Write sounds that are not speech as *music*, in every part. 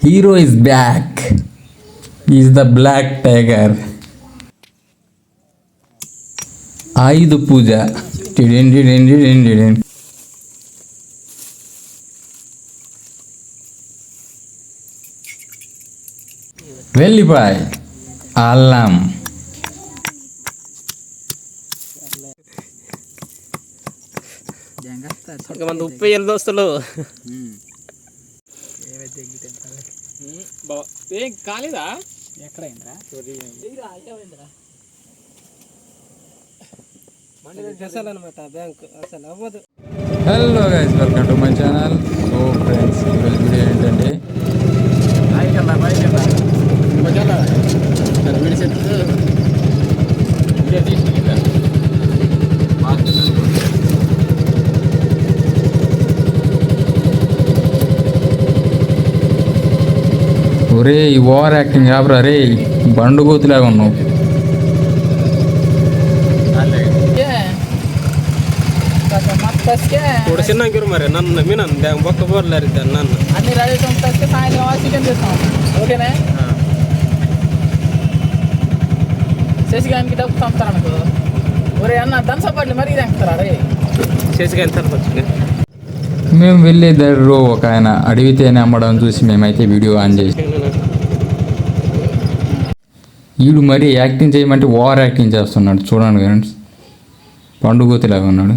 Hero is back is the black tiger Ayudha Puja. వెళ్ళిపోయి అల్లం ఇక మన ఉప్పు వేయాలి దోస్తులు ఏం కాలేదా? ఎక్కడైందా అనమాట బ్యాంక్ అసలు అవ్వదు. Hello guys welcome to my channel so ఒరే ఈ ఓవర్ యాక్టింగ్ ఆపరా రే బండు కోతిలాగా ఉన్నావు. గిరు మరి నన్ను మీ నన్ను బొక్క బోర్లేరు నన్ను. అన్ని రెడీ పంపిస్తే సాయంత్రం చికెన్ చేస్తాం. ఓకేనా? శశిగానికి డబ్బు అనుకో ఒరే అన్న దంచపడ్లు మరీ తెంపుతారా రే? వచ్చింది. మేము వెళ్ళే దారిలో ఒక ఆయన అడిగితేనే అమ్మడం చూసి మేమైతే వీడియో ఆన్ చేసి వీడు మరీ యాక్టింగ్ చేయమంటే ఓవర్ యాక్టింగ్ చేస్తున్నాడు. చూడండి ఫ్రెండ్స్. పండుగోతిలాగా ఉన్నాడు.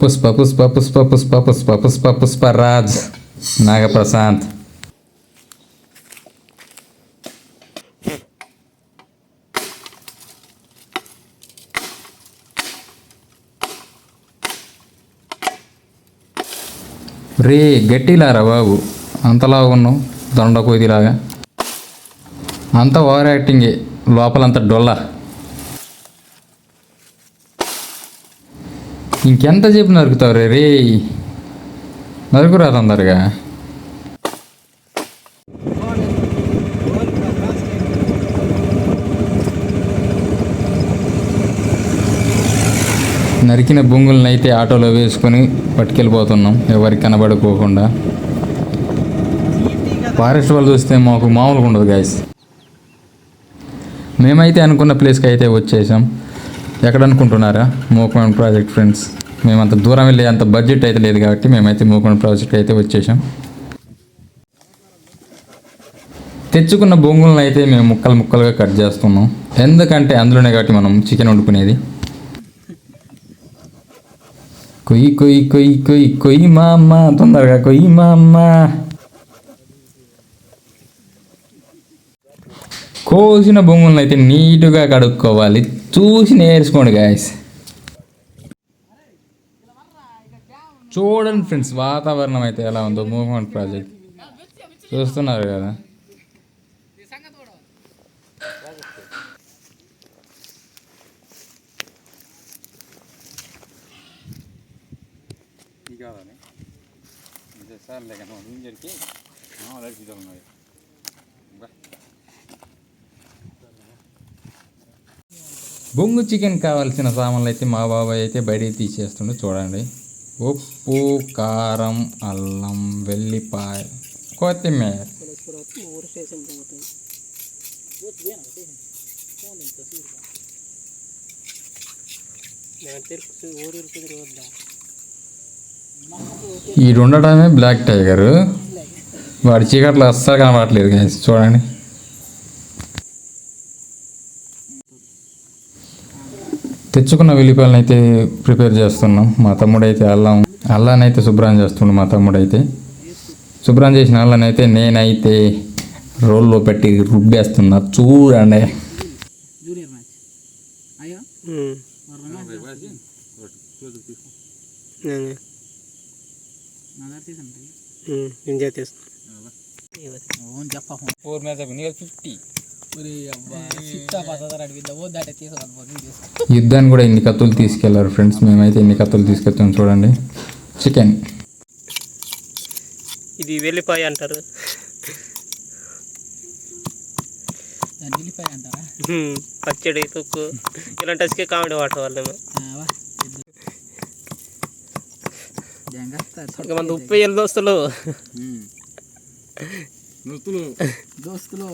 పుష్ప పుష్ప పుష్ప పుష్ప పుష్ప పుష్ప పుష్ప రాజ్ నాగప్రశాంత్. రే గట్టిలారా బాబు. అంతలా ఉన్నావు. దొండ కొద్దిలాగా అంతా ఓవర్ యాక్టింగే. లోపలంత డొల్ల. ఇంకెంత చెప్పి నరుకుతావు రే రే నరుకురాదు అందరుగా. నరికిన బొంగులను అయితే ఆటోలో వేసుకొని పట్టుకెళ్ళిపోతున్నాం. ఎవరికి కనబడుకోకుండా. ఫారెస్ట్ వాళ్ళు చూస్తే మాకు మామూలుగా ఉండదు గాయస్. మేమైతే అనుకున్న ప్లేస్కి అయితే వచ్చేసాం. ఎక్కడ అనుకుంటున్నారా మూకమండ్ ప్రాజెక్ట్ ఫ్రెండ్స్. మేము అంత దూరం వెళ్ళే అంత బడ్జెట్ అయితే లేదు కాబట్టి మేమైతే మూకమండ్ ప్రాజెక్ట్ అయితే వచ్చేసాం. తెచ్చుకున్న బొంగులను అయితే మేము ముక్కలు ముక్కలుగా కట్ చేస్తున్నాం. ఎందుకంటే అందులోనే కాబట్టి మనం చికెన్ వండుకునేది. కొయ్యి కొయ్యి కొయ్యి కొయ్యి కొయ్యి మా అమ్మ తొందరగా కొయ్యి మా అమ్మ కోసిన బొంగులను అయితే నీట్గా కడుక్కోవాలి. చూసి నేర్చుకోండి గాయస్ చూడండి ఫ్రెండ్స్ వాతావరణం అయితే ఎలా ఉందో మూవ్మెంట్ ప్రాజెక్ట్. చూస్తున్నారు కదా. సార్ బొంగు చికెన్ కావాల్సిన సామాన్లు అయితే మా బాబాయ్ అయితే బయటికి తీసేస్తుండే చూడండి. ఉప్పు కారం అల్లం వెల్లిపాయ కొత్తిమీర. ఈ ఉండటమే బ్లాక్ టైగర్. వాడి చీకట్లో అస్సలు కనబడట్లేదు చూడండి. తెచ్చుకున్న వెల్లిపాయలను అయితే ప్రిపేర్ చేస్తున్నాం. మా తమ్ముడు అయితే అల్లం అల్లాన్ని అయితే శుభ్రం చేస్తుండు మా తమ్ముడు అయితే శుభ్రం చేసిన అల్లాన్ని అయితే నేనైతే రోల్లో పెట్టి రుబ్బేస్తున్నా. చూడండి. Four match fifty. యుద్ధాన్ని కూడా ఇన్ని కత్తులు తీసుకెళ్ళారు ఫ్రెండ్స్? మేమైతే ఇన్ని కత్తులు తీసుకెళ్తాం చూడండి. చికెన్ ఇది వెళ్ళిపోయి అంటారు. పచ్చడి తొక్కు ఇలాంటి వచ్చి కామెడీ వాటర్ వాళ్ళేమో. ఇక మన ఉప్పు వేయాలి దోస్తులు. దోస్తులు దోస్తులు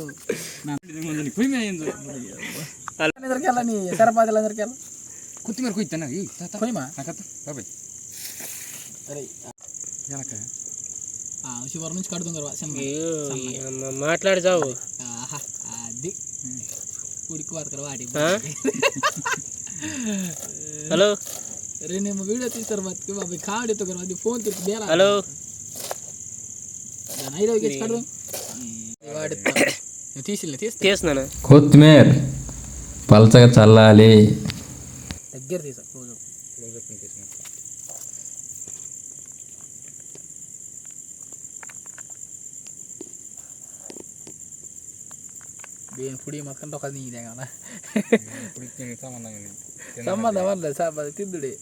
పొయ్యి మీద ఏందో అందరికి వెళ్ళని సరపాదులు అందరికి వెళ్ళ కొత్తిమీర కొయ్యి ఈ తాత పోయిమా నాకత్త బాబాయ్ అరే వెనక ఆ, శివరం నుంచి కడుతుంది కదా చిన్న అయ్యో, ఈ అమ్మ మాట్లాడి చావు ఆహా అది ఉడికి వాడతారు వాటి ఆ? హలో రే నేను *laughs* వీడియో తీస్తారు బతికి బాబాయ్ కామెడీ ఎత్తుకోరు అది ఫోన్ తిరిగి బేరా హలో దాని ఐదో కేసు కడదాం వాడిస్తా నువ్వు తీసిలే తీస్తా తీస్తున్నాను కొత్తిమీర పలచగా చల్లాలి దగ్గర తీసా రోజు దేని పుడి మొత్తం ఒక నీదే కదా సంబంధం వల్ల సాబ్ అది తిద్దుడి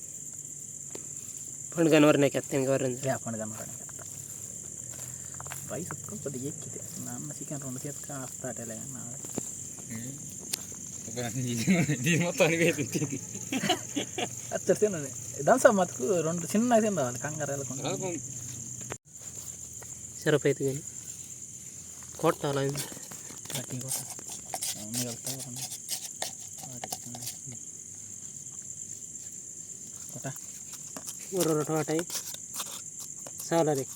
పండుగ ఎవరు నాకు ఎత్తాను ఎవరు లేకుండా కనపడని రైస్ కొద్దిగా ఎక్కితే నాన్న చికెన్ రెండు చేతికి వస్తాటలే నా అచ్చరు తినండి దంసా మతుకు రెండు చిన్న తినవాలి కంగారు వెళ్ళకుండా సరిపోయింది కానీ కొట్టాలి గట్టి కొట్ట మిగులుతాయి రెండు వాటికి.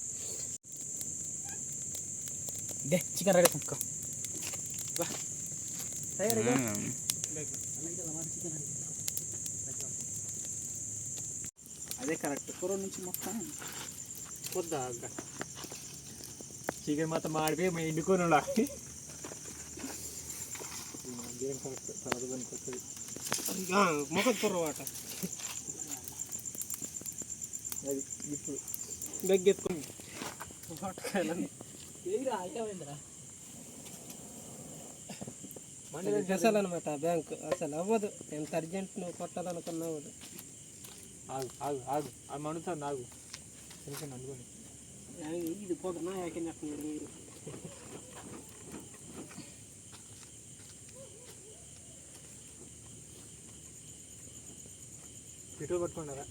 దే చికెన్ రెడీ కుక్క అదే కరెక్ట్ కూర నుంచి మొత్తం వద్దా చికెన్ మొత్తం మాడిపోయి మేము ఎండుకొని ఉండాలి మొక్క కుర్రవాట అది ఇప్పుడు దగ్గెత్తుకుని అనమాట బ్యాంక్. అసలు అవ్వదు. ఎంత అర్జెంట్ నువ్వు కొట్టాలనుకున్నా అవ్వదు. ఆగు ఆగు ఆగు. అది మనుతాను ఆగు. చికెన్ అనుకోని? ఇది పోతున్నా యాకెన్నట్టున్నాడు మీరు పెట్రోల్ పట్టుకున్నారా?